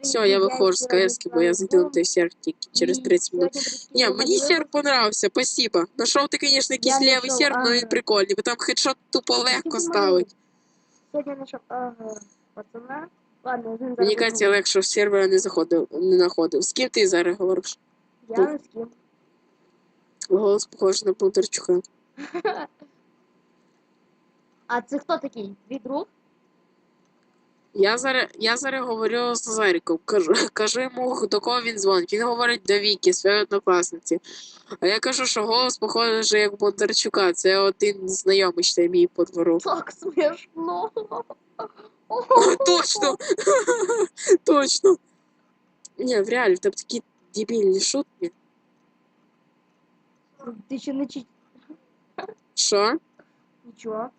Все, я виходжу з КС, бо я зайду той тільки через 30 минут. Ні, мені сервер понравився, спасибо. Нашов ти, звісно, якийсь лівий знайшов, але він прикольний, бо там хедшот тупо легко ставить. Сьогодні знайшов ага, пацана. Ладно, він. Мені кажеться, легше в сервера не заходив, не знаходив. З ким ти зараз говориш? Я не з ким. Голос похожий на Бондарчука. А це хто такий? Твій друг? Я зараз, я зараз говорю з Назариком, кажу, кажу йому, до кого він дзвонить. Він говорить до Віки, своєї однокласниці. А я кажу, що голос похожий як Бондарчука. Це один знайомий, що мій по двору. Так смішно. Точно! Точно! Ні, в реалі, в тебе такі дебільні шутки. Ти ще не чи... Що? Нічого.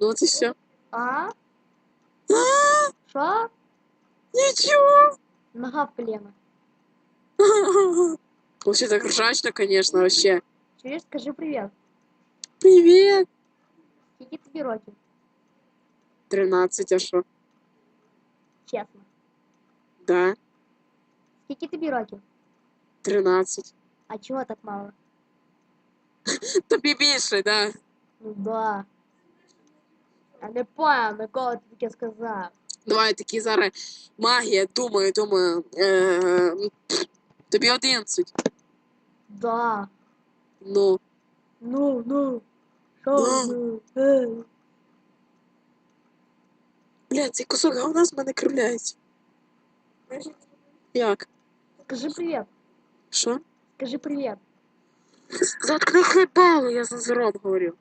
Ну і все. А? Що? Нічого! Нога в колено. Вообще так ржачно, конечно, вообще. Чуєш, скажи привіт. Привет! Скільки тобі років? 13, а що? Чесно. Да, Скільки тобі років? 13. А чого так мало? Тобі більше, да. Ну да. Я не понял, на кого ти таке сказав. Давай такі зараз магія, думаю, думаю. Е, тобі 11. Да. Ну. Ну, ну. Що? Ну. Е. Бля, цей кусок говна з мене кривляється. Як? Скажи привіт. Що? Скажи привіт. Заткни хлебалу, я з Назаром говорю.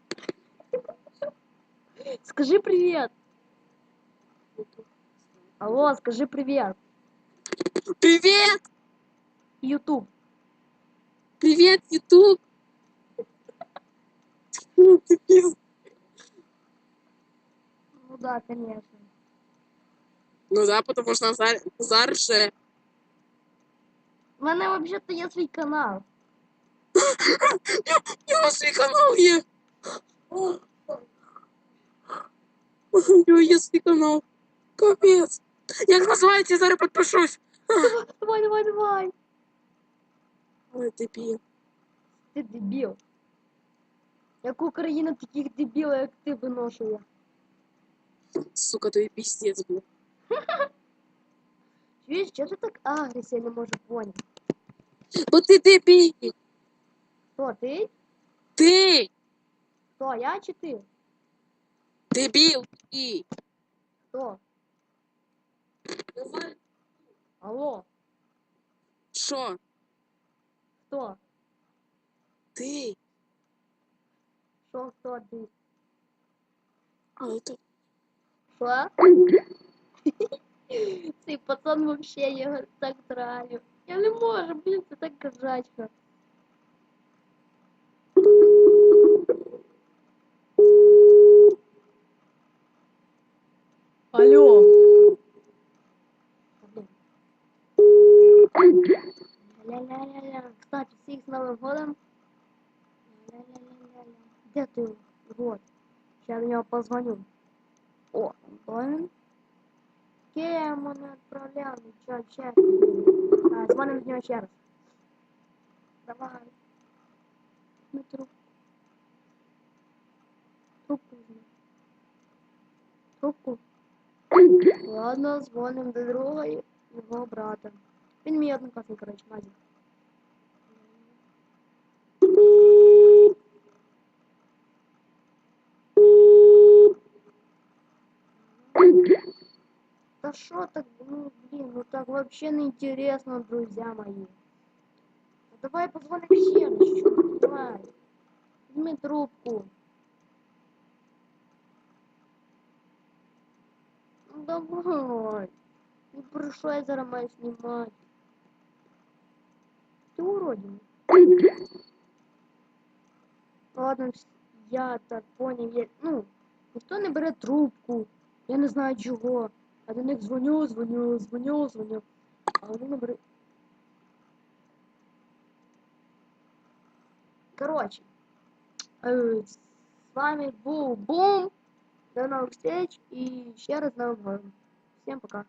Скажи привіт. Алло, скажи привіт. Привет! Ютуб. Привет, Ютуб! Фу, дебіл. Ну да, конечно. Ну да, потому что Назар, Назар же... У мене взагалі-то є свій канал. У нього свій канал є. У нього є свій канал. Капець. Як називається, я зараз підпишусь. Давай, давай, давай. Ой, дебіл. Ти дебіл. Як Україна таких дебілів, як ти виношує. Сука, тобі піздець був. Чуєш, чого ти так агресія не можу поняти? Бо ти дебіл. Хто, ти? Ти Хто, я чи ти? дебіл. І. Хто? Алло, Що? хто? Ти. Що, хто ти? Але то... Що? Цей пацан вообще я його так драю. Я не можу, блін, це так ржачно. Алло. Ля-ля-ля-ля. Кстати, всіх з Новим годом. Ля-ля-ля-ля-ля. Де ти? Вот. Сейчас на нього позвоню. О, Антон. Кем мене відправляв? Нічого, ще. А, дзвоним з нього ще раз. Давай. Ну, трубку. Трубку візьми. Трубку. Ладно, дзвоним до друга його брата. Він мій однокласник, коротше, Мазік. Да что так, ну блин, ну так вообще неинтересно, друзья мои. Ну, давай позвоним еще раз, чё, давай. Возьми трубку. Ну давай. Не пришел зараз маю снимать. Ты уродина. Ладно, я так понял, я, ну, ніхто не бере трубку. Я не знаю чого. А до них дзвоню, дзвоню, дзвоню, дзвоню. А вони не беруть. Коротше. е, З вами був Бум. До нових встреч і ще раз з Новим годом. Всім пока.